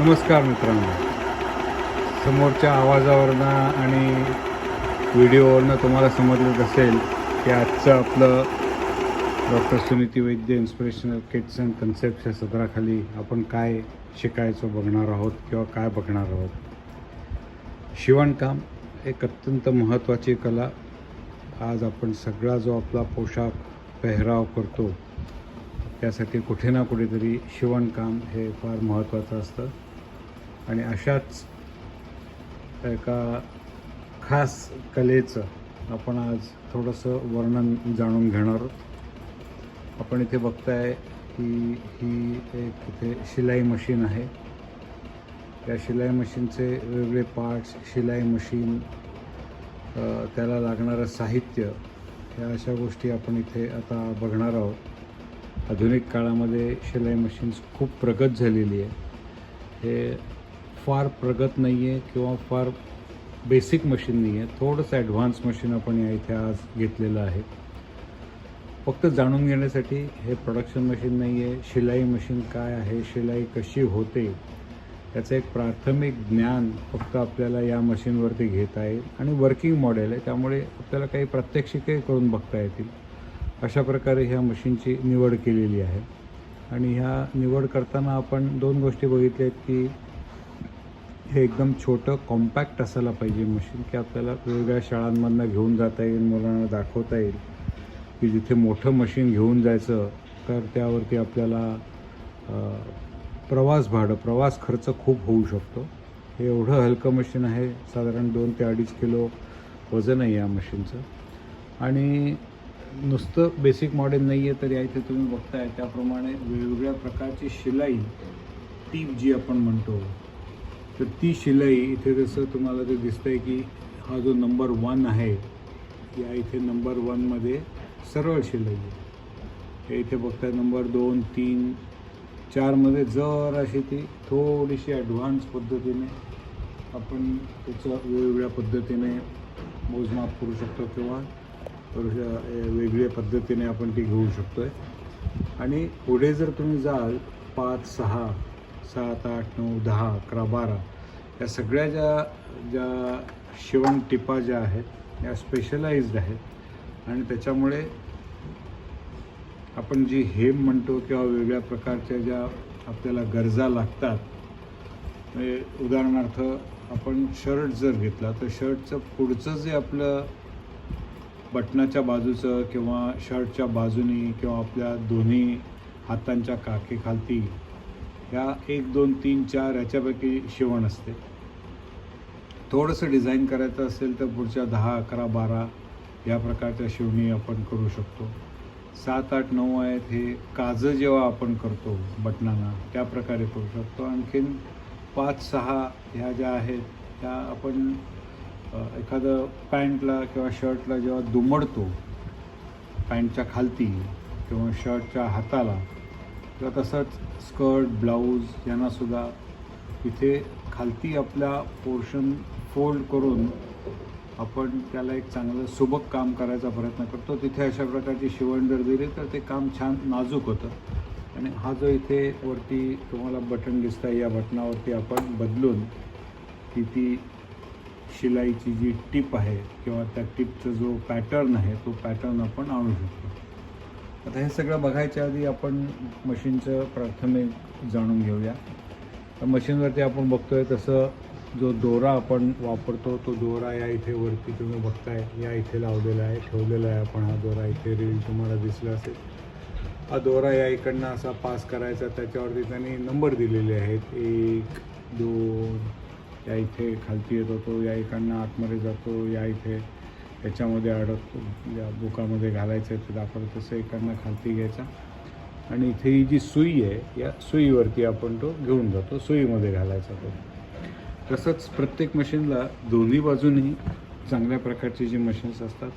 नमस्कार मित्रांनो. समोरच्या आवाजावरनं आणि व्हिडिओवरनं तुम्हाला समजलं असेल की आजचं आपलं doctor Suniti Vaidya inspirational kits and कन्सेप्टच्या सदराखाली आपण काय शिकायचं बघणार आहोत किंवा काय बघणार आहोत? शिवणकाम एक अत्यंत महत्त्वाची कला. आज आपण सगळा जो आपला पोशाख पेहराव करतो त्यासाठी कुठे ना कुठेतरी शिवणकाम हे फार महत्त्वाचं असतं. आणि अशाच एका खास कलेचं आपण आज थोडंसं वर्णन जाणून घेणार आहोत. आपण इथे बघताय की ही एक इथे शिलाई मशीन आहे. त्या शिलाई मशीनचे वेगवेगळे पार्ट्स शिलाई मशीन त्याला लागणारं साहित्य ह्या अशा गोष्टी आपण इथे आता बघणार आहोत. आधुनिक काळामध्ये शिलाई मशीन्स खूप प्रगत झालेली आहे. हे फार प्रगत नाही आहे किंवा फार बेसिक मशीन नाही आहे थोडंसं ॲडव्हान्स मशीन आपण या इथे आज घेतलेलं आहे. फक्त जाणून घेण्यासाठी हे प्रोडक्शन मशीन नाही आहे शिलाई मशीन काय आहे? शिलाई कशी होते? याचं एक प्राथमिक ज्ञान फक्त आपल्याला या मशीनवरती घेता येईल आणि वर्किंग मॉडेल आहे. त्यामुळे आपल्याला काही प्रात्यक्षिकही करून बघता येतील. अशा प्रकारे ह्या मशीनची निवड केलेली आहे. आणि ह्या निवड करताना आपण दोन गोष्टी बघितल्या आहेत की हे एकदम छोटं कॉम्पॅक्ट असायला पाहिजे मशीन की आपल्याला वेगवेगळ्या शाळांमधनं घेऊन जाता येईल मुलांना दाखवता येईल की जिथे मोठं मशीन घेऊन जायचं तर त्यावरती आपल्याला प्रवास भाडं प्रवास खर्च खूप होऊ शकतो. हे एवढं हलकं मशीन आहे साधारण दोन ते अडीच किलो वजन आहे या मशीनचं आणि नुसतं बेसिक मॉडेल नाही आहे तर या इथे तुम्ही बघताय त्याप्रमाणे वेगवेगळ्या प्रकारची शिलाई टीप जी आपण म्हणतो तर ती शिलाई इथे जसं तुम्हाला ते दिसतंय की हा जो नंबर वन आहे या इथे नंबर वनमध्ये सरळ शिलाई आहे. इथे बघताय नंबर दोन तीन चारमध्ये जर अशी ती थोडीशी ॲडव्हान्स पद्धतीने आपण त्याचं वेगवेगळ्या पद्धतीने मोजमाप करू शकतो किंवा वेगळ्या पद्धतीने आपण ती घेऊ शकतो आहे आणि पुढे जर तुम्ही जाल पाच सहा सात आठ नऊ दहा अकरा बारा या सगळ्या ज्या ज्या शिवण टिपा ज्या आहेत या स्पेशलाइज्ड आहेत. आणि त्याच्यामुळे आपण जी हेम म्हणतो किंवा वेगळ्या प्रकारच्या ज्या आपल्याला गरजा लागतात म्हणजे उदाहरणार्थ आपण शर्ट जर घेतला तर शर्टचं पुढचं जे आपलं बटनाच्या बाजूचं किंवा शर्टच्या बाजूनी किंवा आपल्या दोन्ही हातांच्या काखेखालती ह्या एक दोन तीन चार ह्याच्यापैकी शिवण असते. थोडंसं डिझाईन करायचं असेल तर पुढच्या दहा अकरा बारा या प्रकारच्या शिवणी आपण करू शकतो. सात आठ नऊ आहेत हे काजं जेव्हा आपण करतो बटनांना त्या प्रकारे करू शकतो. आणखीन पाच सहा ह्या ज्या आहेत त्या आपण एखादं पॅन्टला किंवा शर्टला जेव्हा दुमडतो पॅन्टच्या खालती किंवा शर्टच्या हाताला किंवा तसंच स्कर्ट ब्लाऊज यांनासुद्धा इथे खालती आपला पोर्शन फोल्ड करून आपण त्याला एक चांगलं सुबक काम करायचा प्रयत्न करतो. तिथे अशा प्रकारची शिवण जर दिली तर ते काम छान नाजूक होतं. आणि हा जो इथे वरती तुम्हाला बटन दिसत आहे या बटनावरती आपण बदलून ती ती शिलाईची जी टीप आहे किंवा त्या टीपचा जो पॅटर्न आहे तो पॅटर्न आपण आणू शकतो. आता हे सगळं बघायच्या आधी आपण मशीनचं प्राथमिक जाणून घेऊया. मशीनवरती आपण बघतोय तसं जो दोरा आपण वापरतो तो दोरा या इथे वरती तुम्ही बघताय या इथे लावलेला आहे ठेवलेला आहे आपण हा दोरा. इथे रील तुम्हाला दिसला असेल. हा दोरा या इकडनं असा पास करायचा त्याच्यावरती त्यांनी नंबर दिलेले आहेत. एक दोन या इथे खालती येतो तो या इकडनं आतमध्ये जातो या इथे. याच्यामध्ये अडकतो या बुकामध्ये घालायचं आहे ते दाखवलं तसं एकांना खालती घ्यायचा. आणि इथे ही जी सुई आहे या सुईवरती आपण तो घेऊन जातो. सुईमध्ये घालायचा तो. तसंच प्रत्येक मशीनला दोन्ही बाजूनही चांगल्या प्रकारची जी मशीन्स असतात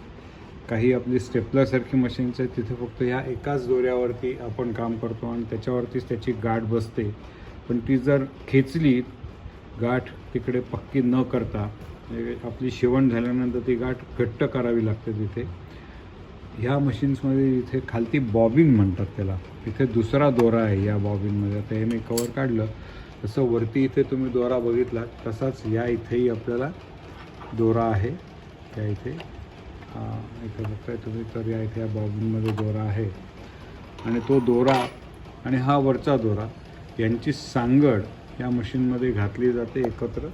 काही आपली स्टेपलरसारखी मशीन्स आहेत तिथे फक्त ह्या एकाच दोऱ्यावरती आपण काम करतो आणि त्याच्यावरतीच त्याची गाठ बसते. पण ती जर खेचली गाठ तिकडे पक्की न करता आपली शिवण झाल्यानंतर ती गाठ घट्ट करावी लागते तिथे. ह्या मशीन्समध्ये इथे खालती बॉबिंग म्हणतात त्याला. तिथे दुसरा दोरा आहे या बॉबिंगमध्ये आता हे मी कवर काढलं. तसं वरती इथे तुम्ही दोरा बघितला तसाच या इथेही आपल्याला दोरा आहे. त्या इथे. इथे बघताय तुम्ही तर या इथे या बॉबिनमध्ये दोरा आहे. आणि तो दोरा आणि हा वरचा दोरा यांची सांगड या मशीनमध्ये घातली जाते एकत्र.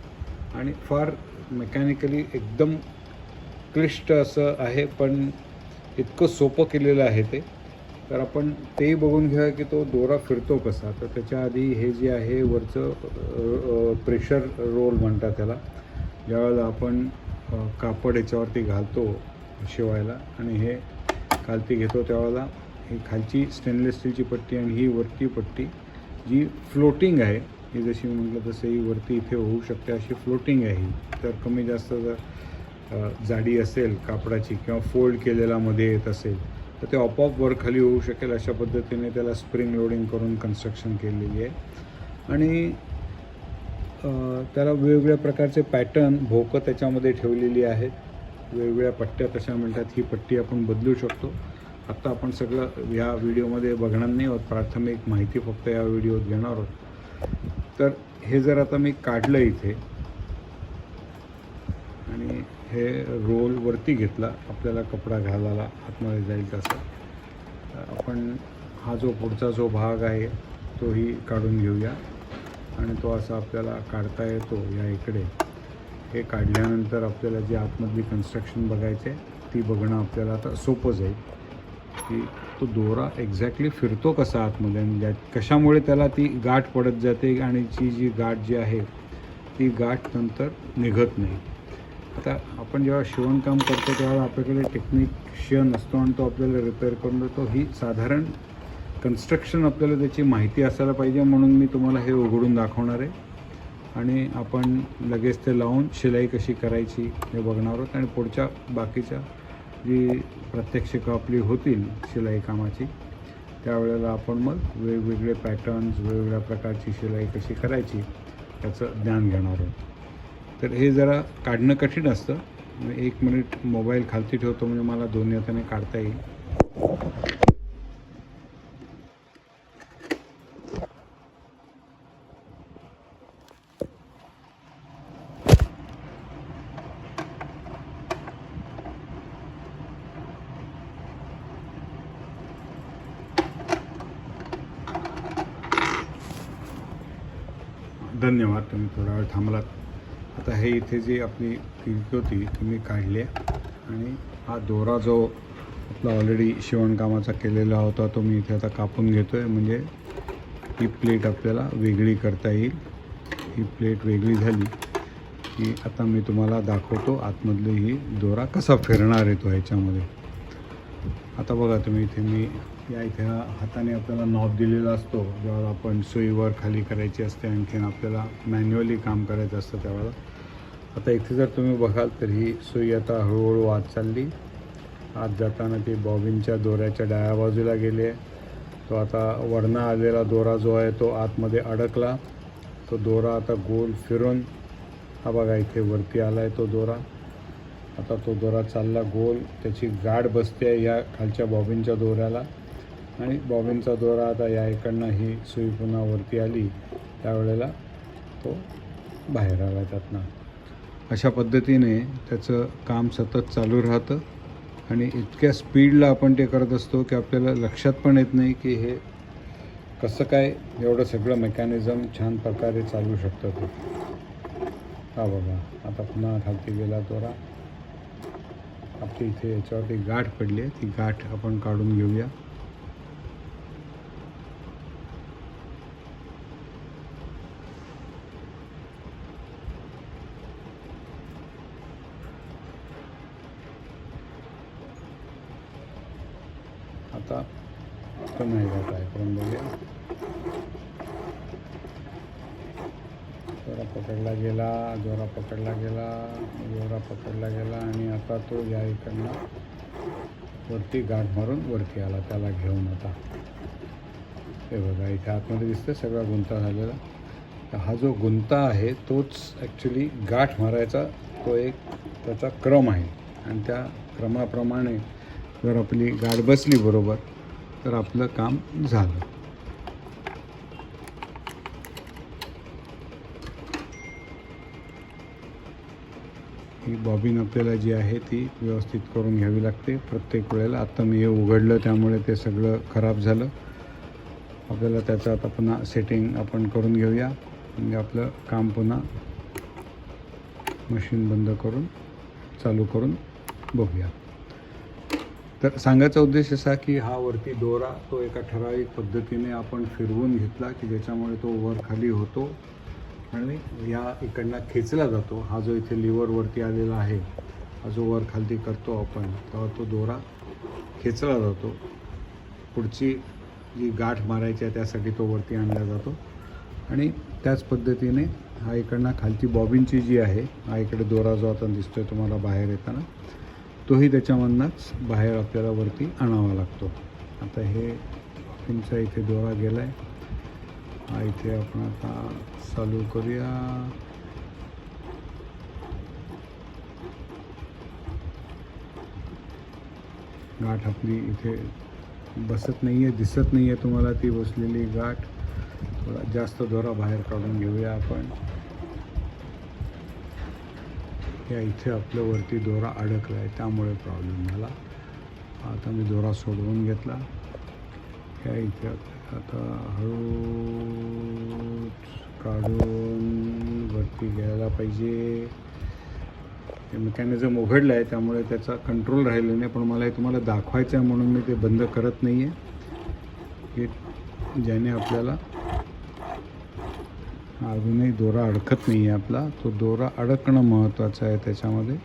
आणि फार मेकॅनिकली एकदम क्लिष्ट असं आहे पण इतकं सोपं केलेलं आहे ते. तर आपण तेही बघून घ्या की तो दोरा फिरतो कसा. तर त्याच्या आधी हे जे आहे वरचं प्रेशर रोल म्हणतात त्याला. ज्यावेळेला आपण कापड याच्यावरती घालतो शिवायला आणि हे खालती घेतो त्यावेळेला ही खालची स्टेनलेस स्टीलची पट्टी आणि ही वरती पट्टी जी फ्लोटिंग आहे ही जशी म्हटलं तसं ही वरती इथे होऊ शकते अशी फ्लोटिंग आहे. तर कमी जास्त जर जाडी असेल कापडाची किंवा फोल्ड केलेला मध्ये येत असेल तर ते आपोआप वर खाली होऊ शकेल अशा पद्धतीने त्याला स्प्रिंग लोडिंग करून कन्स्ट्रक्शन केलेली आहे. आणि त्याला वेगवेगळ्या प्रकारचे पॅटर्न भोकं त्याच्यामध्ये ठेवलेली आहेत. वेगवेगळ्या पट्ट्या तशा म्हणतात ही पट्टी आपण बदलू शकतो. आत्ता आपण सगळं या व्हिडिओमध्ये बघणार नाही आहोत प्राथमिक माहिती फक्त या व्हिडिओत घेणार आहोत. तर हे जर आता मी काढलं इथे आणि हे रोल वरती घेतला आपल्याला कपडा घालायला आतमध्ये जाईल तसं तर आपण हा जो पुढचा जो भाग आहे तोही काढून घेऊया. आणि तो असा आपल्याला काढता येतो या इकडे. हे काढल्यानंतर आपल्याला जी आतमधली कन्स्ट्रक्शन बघायचे ती बघणं आपल्याला आता सोपं जाईल. की तो दोरा एक्झॅक्टली फिरतो कसा आतमध्ये आणि ज्या कशामुळे त्याला ती गाठ पडत जाते आणि ती जी गाठ जी आहे ती गाठ नंतर निघत नाही. आता आपण जेव्हा शिवणकाम करतो तेव्हा आपल्याकडे टेक्निशियन असतो आणि तो आपल्याला रिपेअर करून देतो. ही साधारण कन्स्ट्रक्शन आपल्याला त्याची माहिती असायला पाहिजे म्हणून मी तुम्हाला हे उघडून दाखवणार आहे. आणि आपण लगेच ते लावून शिलाई कशी करायची हे बघणार आहोत. आणि पुढच्या बाकीच्या जी प्रात्यक्षिकं आपली होतील शिलाई कामाची. त्यावेळेला आपण मग वेगवेगळे पॅटर्न्स वेगवेगळ्या प्रकारची शिलाई कशी करायची याचं ज्ञान घेणार आहोत. तर हे जरा काढणं कठीण असतं. मी एक मिनिट मोबाईल खालती ठेवतो म्हणजे मला दोन्ही हाताने काढता येईल. धन्यवाद तुम्ही थोडा वेळ थांबलात. आता हे इथे जी आपली खिडकी होती ती मी काढली आहे. आणि हा दोरा जो आपला ऑलरेडी शिवणकामाचा केलेला होता तो मी इथे आता कापून घेतो आहे म्हणजे ही प्लेट आपल्याला वेगळी करता येईल. ही प्लेट वेगळी झाली की आता मी तुम्हाला दाखवतो आतमधली ही दोरा कसा फिरणार आहे तो ह्याच्यामध्ये. आता बघा तुम्ही इथे मी या इथे हाताने आपल्याला नॉब दिलेला असतो जेव्हा आपण सुईवर खाली करायची असते आणखीन आपल्याला मॅन्युअली काम करायचं असतं त्यावेळेला आता इथे जर तुम्ही बघाल तर ही सुई आता हळूहळू आत चालली. आत जाताना ती बॉबिनच्या दोऱ्याच्या डाव्या बाजूला गेली आहे. तो आता वरनं आलेला दोरा जो आहे तो आतमध्ये अडकला. तो दोरा आता गोल फिरून हा बघा इथे वरती आला आहे तो दोरा. आता तो दोरा चालला गोल त्याची गाठ बसते आहे या खालच्या बॉबिनच्या दोऱ्याला. आणि बॉबिनचा दोरा आता या इकडनं ही सुई पुन्हा वरती आली त्यावेळेला तो बाहेर आला त्यातनं. अशा पद्धतीने त्याचं काम सतत चालू राहतं आणि इतक्या स्पीडला आपण ते करत असतो की आपल्याला लक्षात पण येत नाही की हे कसं काय एवढं सगळं मेकॅनिझम छान प्रकारे चालू शकतं ते. हा बाबा आता पुन्हा खालती गेला दोरा. आपली इथे याच्यावरती गाठ पडली आहे ती गाठ आपण काढून घेऊया. आता तो नाही जात आहे करून बघूया. जोरा पकडला गेला जोरा पकडला गेला जोरा पकडला गेला आणि आता तो या इकडनं वरती गाठ मारून वरती आला त्याला घेऊन आता. हे बघा इथे आतमध्ये दिसतं सगळा गुंता झालेला. हा जो गुंता आहे तोच ॲक्च्युली गाठ मारायचा तो एक त्याचा क्रम आहे. आणि त्या क्रमाप्रमाणे जर आपली गाड बसली बरोबर तर आपलं काम झालं. ही बॉबीन आपल्याला जी आहे ती व्यवस्थित करून घ्यावी लागते. प्रत्येक वेळेला आत्ता मी हे उघडलं त्यामुळे ते सगळं खराब झालं. आपल्याला त्याचं आता पुन्हा सेटिंग आपण करून घेऊया. म्हणजे आपलं काम पुन्हा मशीन बंद करून चालू करून बघूया. तर सांगायचा उद्देश असा की हा वरती दोरा तो एका ठराविक पद्धतीने आपण फिरवून घेतला की ज्याच्यामुळे तो वर खाली होतो आणि या इकडनं खेचला जातो. हा जो इथे लिव्हरवरती आलेला आहे हा जो वर खालती करतो आपण तेव्हा तो दोरा खेचला जातो. पुढची जी गाठ मारायची आहे त्यासाठी तो वरती आणला जातो. आणि त्याच पद्धतीने हा इकडनं खालती बॉबिनची जी आहे हा इकडे दोरा जो आता दिसतो आहे तुम्हाला बाहेर येताना तोही त्याच्यामधनंच बाहेर आपल्याला वरती आणावा लागतो. आता हे तुमचा इथे दोरा गेला आहे हा इथे आपण आता चालू करूया. गाठ आपली इथे बसत नाही आहे दिसत नाही आहे तुम्हाला ती बसलेली गाठ. थोडा जास्त दोरा बाहेर काढून घेऊया आपण. त्या इथे आपल्यावरती वरती दोरा अडकला आहे त्यामुळे प्रॉब्लेम झाला. आता मी दोरा सोडवून घेतला. त्या इथे आता हळू काढून वरती घ्यायला पाहिजे. ते मेकॅनिझम उघडलं आहे त्यामुळे त्याचा कंट्रोल राहिला नाही पण मला हे तुम्हाला दाखवायचं आहे म्हणून मी ते बंद करत नाही आहे की ज्याने आपल्याला अजूनही दोरा अडकत नाही आहे आपला. तो दोरा अडकणं महत्त्वाचं आहे त्याच्यामध्ये.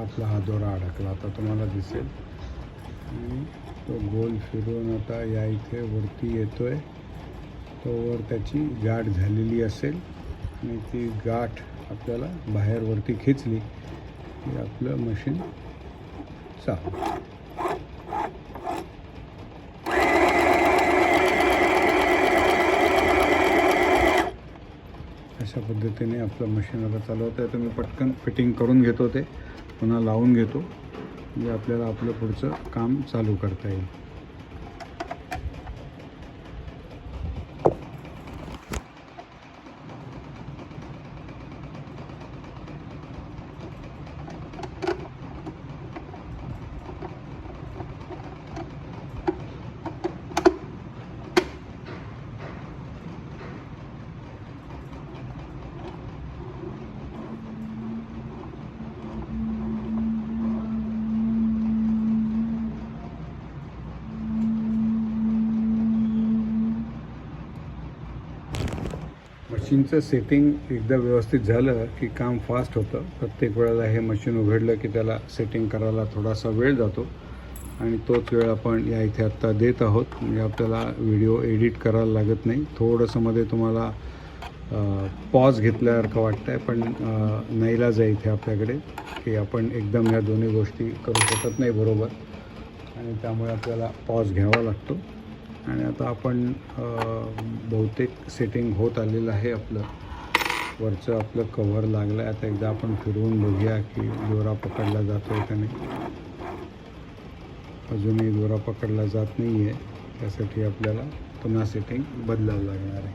आता आपला हा दोरा अडकला आता तुम्हाला दिसेल. आणि तो गोल फिरून आता या इथे वरती येतो आहे तोवर त्याची गाठ झालेली असेल. आणि ती गाठ आपल्याला बाहेरवरती खेचली की आपलं मशीन चालू. अशा पद्धतीने आपलं मशीन आता चालवत आहे तुम्ही पटकन फिटिंग करून घेतो ते पुन्हा लावून घेतो. म्हणजे आपल्याला आपलं पुढचं काम चालू करता येईल. मशीनचं सेटिंग एकदा व्यवस्थित झालं की काम फास्ट होतं. प्रत्येक वेळेला हे मशीन उघडलं की त्याला सेटिंग करायला थोडासा वेळ जातो. आणि तोच वेळ आपण या इथे आत्ता देत आहोत. म्हणजे आपल्याला व्हिडिओ एडिट करायला लागत नाही. थोडंसं मध्ये तुम्हाला पॉज घेतल्यासारखं वाटतं आहे पण नाईलाज आहे इथे आपल्याकडे की आपण एकदम ह्या दोन्ही गोष्टी करू शकत नाही बरोबर. आणि त्यामुळे आपल्याला पॉज घ्यावा लागतो. आणि आता आपण बहुतेक सेटिंग होत आलेलं आहे आपलं. वरचं आपलं कव्हर लागलं आहे आता एकदा आपण फिरवून बघूया की दोरा पकडला जातो आहे का नाही. अजूनही दोरा पकडला जात नाही आहे त्यासाठी आपल्याला पुन्हा सेटिंग बदलावं लागणार आहे.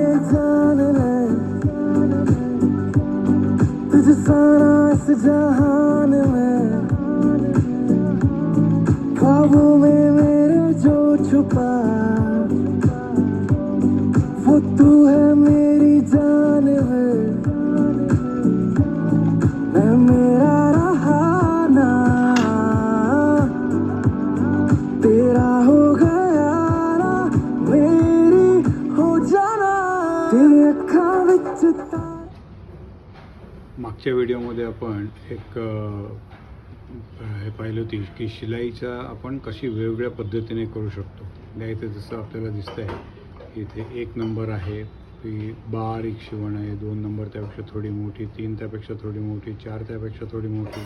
सारा इस जहान में ख्वाबों में मेरे जो छुपा वो तू है मेरे मागच्या व्हिडिओमध्ये आपण एक हे पाहिलं होती की शिलाईच्या आपण कशी वेगवेगळ्या पद्धतीने करू शकतो. त्या इथे जसं आपल्याला दिसतं आहे इथे एक नंबर आहे ती बारीक शिवण आहे दोन नंबर त्यापेक्षा थोडी मोठी तीन त्यापेक्षा थोडी मोठी चार त्यापेक्षा थोडी मोठी.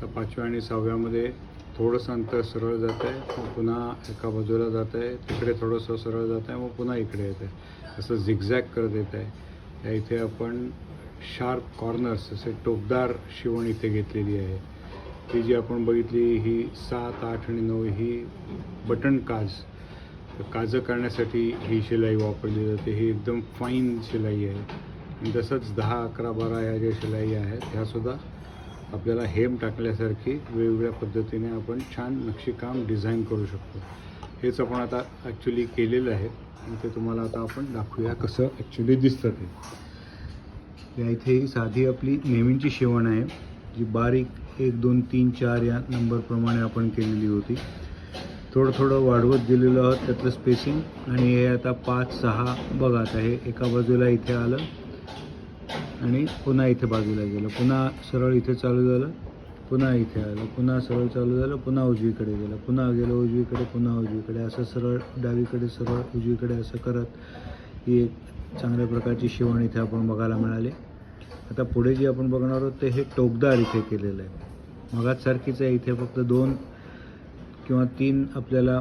तर पाचव्या आणि सहाव्यामध्ये थोडंसं अंतर सरळ जात आहे मग पुन्हा एका बाजूला जात आहे तिकडे थोडंसं सरळ जात आहे मग पुन्हा इकडे येत आहे असं झिगझॅग करत येत आहे या इथे आपण शार्प कॉर्नर्स असे टोकदार शिवण इथे घेतलेली आहे. ही जी आपण बघितली ही सात आठ आणि नऊ ही बटन काज. काजं करण्यासाठी ही शिलाई वापरली जाते. ही एकदम फाईन शिलाई आहे. आणि तसंच दहा अकरा बारा या ज्या शिलाई आहेत ह्यासुद्धा आपल्याला हेम टाकल्यासारखी वेगवेगळ्या पद्धतीने आपण छान नक्षीकाम डिझाईन करू शकतो. हेच आपण आता ॲक्च्युली केलेलं आहे. आणि ते तुम्हाला आता आपण दाखवूया कसं ॲक्च्युली दिसतं ते. या इथे ही साधी आपली नेहमीची शिवण आहे जी बारीक एक दोन तीन चार या नंबरप्रमाणे आपण केलेली होती. थोडं थोडं वाढवत गेलेलो आहोत त्यातलं स्पेसिंग आणि हे आता पाच सहा बघा आता हे एका बाजूला इथे आलं आणि पुन्हा इथे बाजूला गेलं. पुन्हा सरळ इथे चालू झालं पुन्हा इथे आलं पुन्हा सरळ चालू झालं पुन्हा उजवीकडे गेलं पुन्हा गेलं उजवीकडे पुन्हा उजवीकडे. असं सरळ डावीकडे सरळ उजवीकडे असं करत ही एक चांगल्या प्रकारची शिवण इथे आपण बघायला मिळाली. आता पुढे जे आपण बघणार आहोत ते हे टोकदार इथे केलेलं आहे. मगात सारखीच आहे इथे फक्त दोन किंवा तीन आपल्याला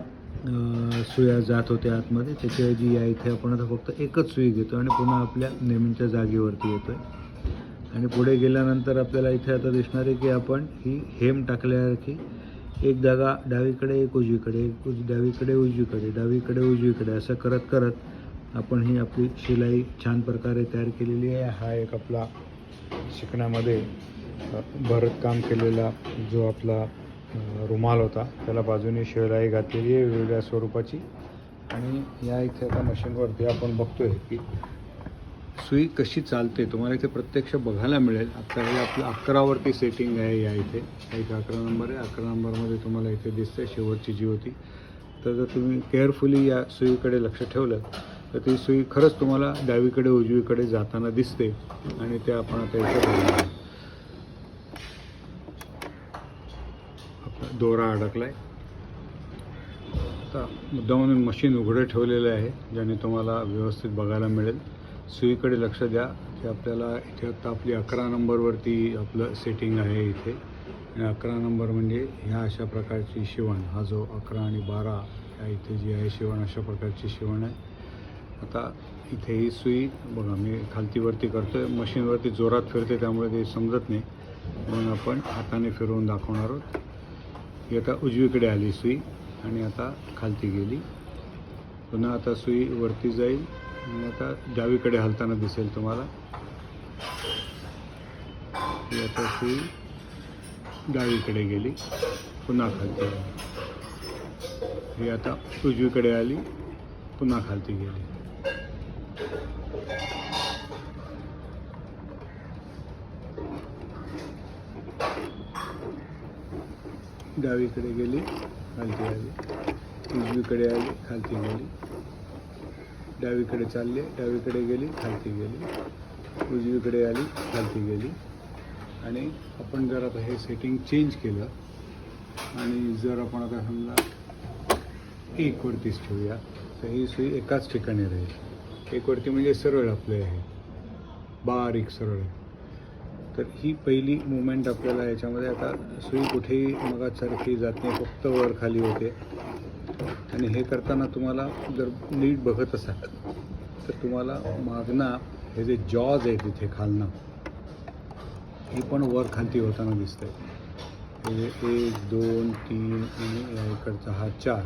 सुया जात होत्या आतमध्ये. त्याच्याऐवजी या इथे आपण आता फक्त एकच सुई घेतो आणि पुन्हा आपल्या नेहमीच्या जागेवरती येतो आहे आणि पुढे गेल्यानंतर आपल्याला इथे आता दिसणार आहे की आपण ही हेम टाकल्यासारखी एक जागा डावीकडे एक उजवीकडे एक उज डावीकडे उजवीकडे डावीकडे उजवीकडे असं करत करत आपण ही आपली शिलाई छान प्रकारे तयार केलेली आहे. हा एक आपला शिकण्यामध्ये भरतकाम केलेला जो आपला रुमाल होता त्याला बाजूने शिवलाई घातलेली आहे वेगवेगळ्या स्वरूपाची. आणि या इथे आता मशीनवरती आपण बघतोय की सुई कशी चालते तुम्हाला इथे प्रत्यक्ष बघायला मिळेल. आता हे आपलं अकरावरती सेटिंग आहे या इथे. एक अकरा नंबर आहे. अकरा नंबरमध्ये तुम्हाला इथे दिसते शेवटची जी होती. तर जर तुम्ही केअरफुली या सुईकडे लक्ष ठेवलं तर ती सुई खरंच तुम्हाला डावीकडे उजवीकडे जाताना दिसते आणि ते आपण आता इथे आपला दोरा अडकलाय. आता मुद्दामधून म्हणून मशीन उघडं ठेवलेलं आहे ज्याने तुम्हाला व्यवस्थित बघायला मिळेल. सुईकडे लक्ष द्या की आपल्याला इथे आता आपली अकरा नंबरवरती आपलं सेटिंग आहे इथे. आणि अकरा नंबर म्हणजे ह्या अशा प्रकारची शिवण. हा जो अकरा आणि बारा या इथे जी आहे शिवण अशा प्रकारची शिवण आहे. आता इथे ही सुई बघा मी खालतीवरती करतो आहे मशीनवरती जोरात फिरते त्यामुळे ते समजत नाही. म्हणून आपण हाताने फिरवून दाखवणार आहोत. ही आता उजवीकडे आली सुई आणि आता खालती गेली. पुन्हा आता सुई वरती जाईल. आणि आता डावीकडे हलताना दिसेल तुम्हाला. ही आता सुई डावीकडे गेली पुन्हा खालती आली ही आता उजवीकडे आली पुन्हा खालती गेली. डावीकडे गेली खालती आली. उजवीकडे आली खालती गेली. डावीकडे चालले डावीकडे गेली खालती गेली. उजवीकडे आली खालती गेली. आणि आपण जर आता हे सेटिंग चेंज केलं आणि जर आपण आता समजा एकवरतीच ठेवूया तर ही सुई एकाच ठिकाणी राहील. एकवरती म्हणजे सरळ आपले आहे. बारीक सरळ. आहे तर ही पहिली मुवमेंट आपल्याला याच्यामध्ये आता सुई कुठेही मगासारखी जात नाही फक्त वर खाली होते. आणि हे करताना तुम्हाला जर नीट बघत असाल तर तुम्हाला मागना हे जे जॉज आहे तिथे खालणं ही पण वर खालती होताना दिसते हे एक दोन तीन आणि या इकडचा हा चार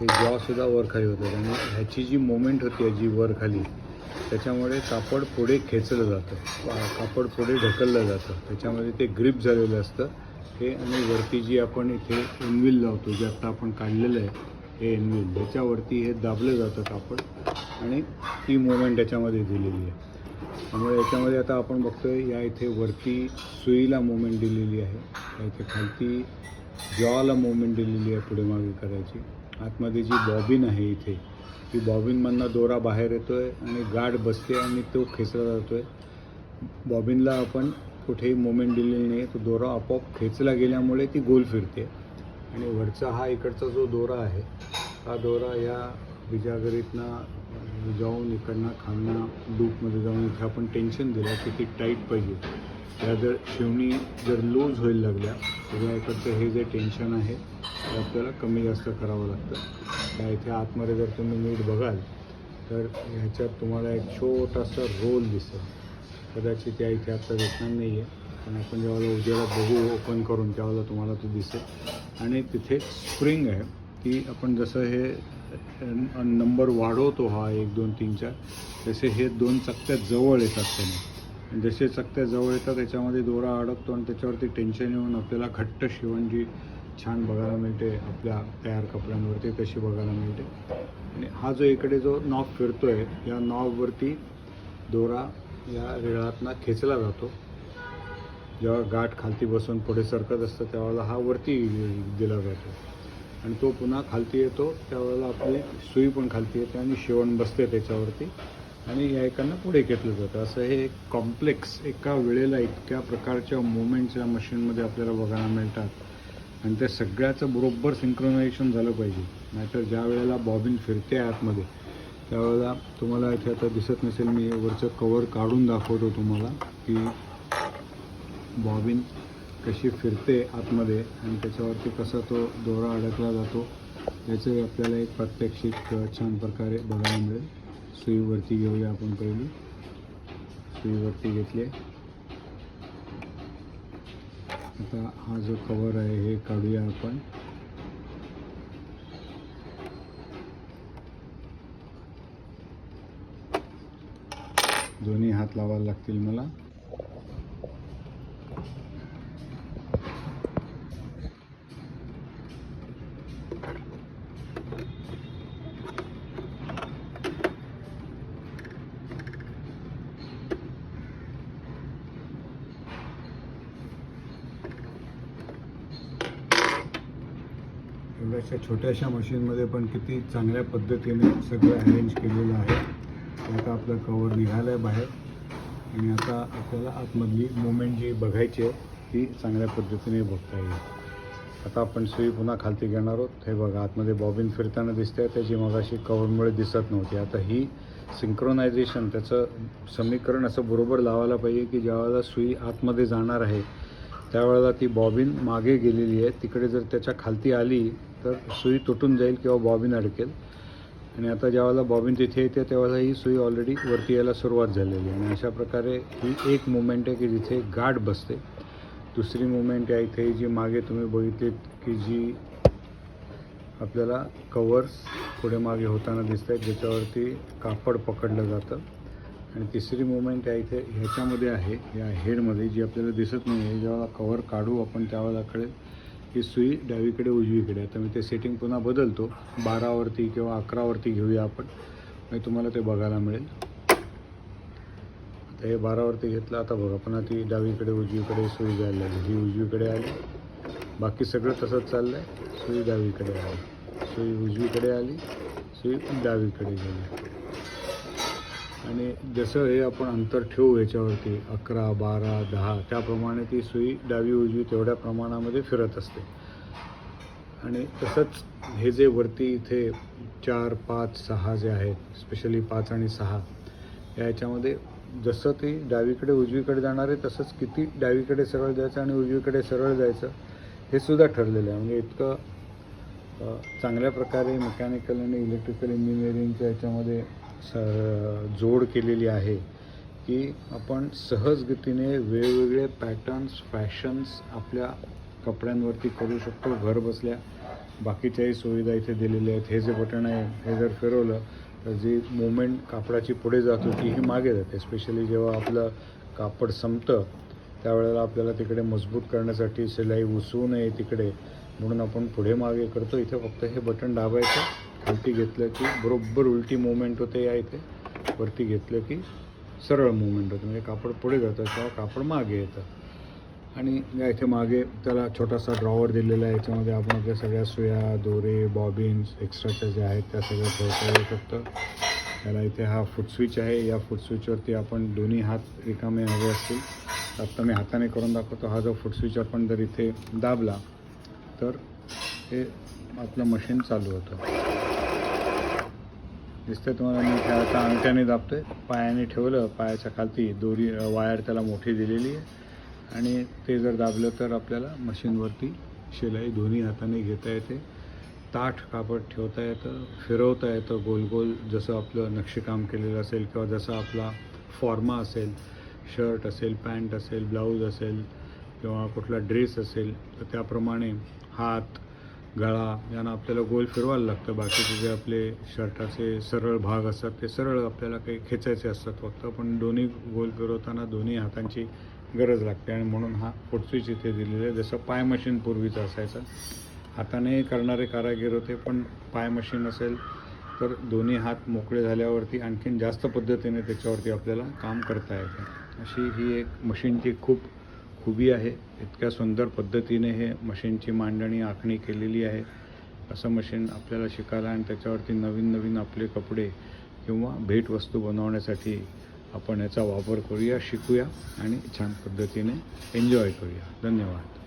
हे जॉसुद्धा वर खाली होतात. आणि ह्याची जी मोमेंट होती जी वर खाली त्याच्यामुळे कापड पुढे खेचलं जातं. कापड पुढे ढकललं जातं. त्याच्यामध्ये ते ग्रिप झालेलं असतं. हे आणि वरती जी आपण इथे एनविल लावतो जे आत्ता आपण काढलेलं आहे हे एनविल ह्याच्यावरती हे दाबलं जातं कापड. आणि ती मुवमेंट याच्यामध्ये दिलेली आहे. त्यामुळे याच्यामध्ये आता आपण बघतोय या इथे वरती सुईला मोमेंट दिलेली आहे. या इथे खालती जॉला मोमेंट दिलेली आहे पुढे मागे करायची. आतमध्ये जी बॉबिन आहे इथे ती बॉबिनमधनं दोरा बाहेर येतो आहे आणि गाठ बसते आणि तो खेचला जातो आहे बॉबिनला आपण कुठेही मोमेंट दिलेली नाही तो दोरा आपोआप खेचला गेल्यामुळे ती गोल फिरते. आणि वरचा हा इकडचा जो दोरा आहे हा दोरा या बिजागरीतनं जाऊन इकडनं खालनं लूपमध्ये जाऊन इथे आपण टेन्शन दिलं की ती टाईट पाहिजे. त्या जर शिवणी जर लूज व्हायला लागल्या तर इकडचं हे जे टेन्शन आहे ते आपल्याला कमी जास्त करावं लागतं. त्या इथे आतमध्ये जर तुम्ही नीट बघाल तर ह्याच्यात तुम्हाला एक छोटासा रोल दिसेल. कदाचित त्या इथे आता दिसणार नाही आहे पण आपण जेव्हा उद्याला बघू ओपन करून त्यावेळेला तुम्हाला तो दिसेल. आणि तिथे स्प्रिंग आहे ती आपण जसं हे नंबर वाढवतो हा एक दोन तीन चार तसे हे दोन चकत्या जवळ येतात त्याने. जसे चकत्या जवळ येतात त्याच्यामध्ये दोरा अडकतो आणि त्याच्यावरती टेन्शन येऊन आपल्याला घट्ट शिवण जी छान बघायला मिळते आपल्या तयार कपड्यांवरती तशी बघायला मिळते. आणि हा जो इकडे जो नॉब फिरतो आहे या नॉबवरती दोरा या रेळातनं खेचला जातो. जेव्हा गाठ खालती बसून पुढे सरकत असतं त्यावेळेला हा वरती दिला जातो. आणि तो पुन्हा खालती येतो त्यावेळेला आपली सुई पण खालती येते आणि शिवण बसते त्याच्यावरती. आणि या पुढे घेतलं जातं. असं हे एक कॉम्प्लेक्स एका वेळेला इतक्या प्रकारच्या मुवमेंट्स या मशीनमध्ये आपल्याला बघायला मिळतात. आणि त्या सगळ्याचं बरोबर सिंक्रोनायझेशन झालं पाहिजे. नाहीतर ज्या वेळेला बॉबिन फिरते आतमध्ये त्यावेळेला तुम्हाला इथे आता दिसत नसेल मी वरचं कवर काढून दाखवतो तुम्हाला की बॉबिन कशी फिरते आतमध्ये आणि त्याच्यावरती कसा तो दोरा अडकला जातो याचं आपल्याला एक प्रात्यक्षिक छान प्रकारे बघायला मिळेल. सुईवरती घेऊया आपण पहिली. सुईवरती घेतली. आहे आता हा जो कवर आहे हे काढूया आपण. दोन्ही हात लावायला लागतील मला. अशा छोट्याशा मशीनमध्ये पण किती चांगल्या पद्धतीने सगळं अरेंज केलेलं आहे. आता आपलं कवर निघालं आहे बाहेर. आणि आता आपल्याला आतमधली मुवमेंट जी बघायची आहे ती चांगल्या पद्धतीने बघता येईल. आता आपण सुई पुन्हा खालती घेणार आहोत. हे बघा आतमध्ये बॉबिन फिरताना दिसते त्याची मगाशी कवरमुळे दिसत नव्हती. आता ही सिंक्रोनायझेशन त्याचं समीकरण असं बरोबर लावायला पाहिजे की ज्यावेळेला सुई आतमध्ये जाणार आहे त्यावेळेला ती बॉबिन मागे गेलेली आहे. तिकडे जर त्याच्या खालती आली तर सुई तुटून जाईल किंवा बॉबिन अडकेल आणि आता ज्यावेळेला बॉबिन तिथे येते त्यावेळेला ही सुई ऑलरेडी वरती यायला सुरुवात झालेली आहे. आणि अशा प्रकारे ही एक मुवमेंट आहे की जिथे गाठ बसते. दुसरी मुवमेंट आहे इथे जी मागे तुम्ही बघितलीत की जी आपल्याला कवर्स पुढे मागे होताना दिसत आहेत ज्याच्यावरती कापड पकडलं जातं. आणि तिसरी मुवमेंट आहे इथे ह्याच्यामध्ये आहे या हेडमध्ये जी आपल्याला दिसत नाही आहे ज्यावेळेला कवर काढू आपण त्यावेळेला कळेल ही सुई डावीकडे उजवीकडे. आता मी ते सेटिंग पुन्हा बदलतो. बारावरती किंवा अकरावरती घेऊया आपण. म्हणजे तुम्हाला ते बघायला मिळेल. आता हे बारावरती घेतलं. आता बघा पुन्हा ती डावीकडे उजवीकडे सुई जायला लागली. ही उजवीकडे आली. बाकी सगळं तसंच चाललं आहे सुई डावीकडे आली. सुई उजवीकडे आली. सुई डावीकडे गेली. आणि जसं हे आपण अंतर ठेवू याच्यावरती अकरा बारा दहा त्याप्रमाणे ती सुई डावी उजवी तेवढ्या प्रमाणामध्ये फिरत असते. आणि तसंच हे जे वरती इथे चार पाच सहा जे आहेत स्पेशली पाच आणि सहा या याच्यामध्ये जसं ती डावीकडे उजवीकडे जाणार आहे तसंच किती डावीकडे सरळ जायचं आणि उजवीकडे सरळ जायचं हे सुद्धा ठरलेलं आहे. म्हणजे इतकं चांगल्या प्रकारे मेकॅनिकल आणि इलेक्ट्रिकल इंजिनिअरिंगच्या याच्यामध्ये स जोड केलेली आहे की आपण सहजगतीने वेगवेगळे पॅटर्न्स फॅशन्स आपल्या कपड्यांवरती करू शकतो. घर बसल्या बाकीच्याही सुविधा इथे दिलेल्या आहेत. हे जे बटन आहे हे जर फिरवलं तर जी मुवमेंट कापडाची पुढे जात होती ही मागे जाते. स्पेशली जेव्हा आपलं कापड संपतं त्यावेळेला आपल्याला तिकडे मजबूत करण्यासाठी सिलाई उसवू नये तिकडे. म्हणून आपण पुढे मागे करतो. इथे फक्त हे बटन दाबायचं. उलटी घेतलं की बरोबर उलटी मुवमेंट होते या इथे. वरती घेतलं की सरळ मुवमेंट होतं. म्हणजे कापड पुढे जातं किंवा कापड मागे येतं आणि या इथे मागे त्याला छोटासा ड्रॉवर दिलेला आहे. याच्यामध्ये आपण आपल्या सगळ्या सुया दोरे बॉबिन्स एक्स्ट्राच्या ज्या आहेत त्या सगळ्या ठेवता येऊ शकतं. त्याला इथे हा फूट स्विच आहे. या फूट स्विचवरती आपण दोन्ही हात रिकामे हवे असतील. आत्ता मी हाताने करून दाखवतो. हा जो फूट स्विच आपण जर इथे दाबला तर हे आपलं मशीन चालू होतं. दिसतंय तुम्हाला मी आता अंगठ्याने दाबतोय. पायाने ठेवलं पायाच्या खालती दोरी वायर त्याला मोठी दिलेली आहे. आणि ते जर दाबलं तर आपल्याला मशीनवरती शिलाई दोन्ही हाताने घेता येते. ताठ कापड ठेवता येतं फिरवता येतं गोल गोल जसं आपलं नक्षीकाम केलेलं असेल किंवा जसं आपला फॉर्मा असेल शर्ट असेल पॅन्ट असेल ब्लाऊज असेल किंवा कुठला ड्रेस असेल तर त्याप्रमाणे हात गळा यांना आपल्याला गोल फिरवायला लागतं. बाकीचे जे आपले शर्टाचे सरळ भाग असतात ते सरळ आपल्याला काही खेचायचे असतात फक्त. पण दोन्ही गोल फिरवताना दोन्ही हातांची गरज लागते. आणि म्हणून हा फुटस्विच इथे दिलेलं आहे. जसं पाय मशीन पूर्वीचं असायचं. हाताने करणारे कारागीर होते पण पाय मशीन असेल तर दोन्ही हात मोकळे झाल्यावरती आणखीन जास्त पद्धतीने त्याच्यावरती आपल्याला काम करता येतं. अशी ही एक मशीनची खूप खुबी आहे. इतक्या सुंदर पद्धतीने हे मशीनची मांडणी आखणी केलेली आहे. असं मशीन आपल्याला शिकायला आणि त्याच्यावरती नवीन नवीन आपले कपडे किंवा भेटवस्तू बनवण्यासाठी आपण याचा वापर करूया शिकूया आणि छान पद्धतीने एन्जॉय करूया. धन्यवाद.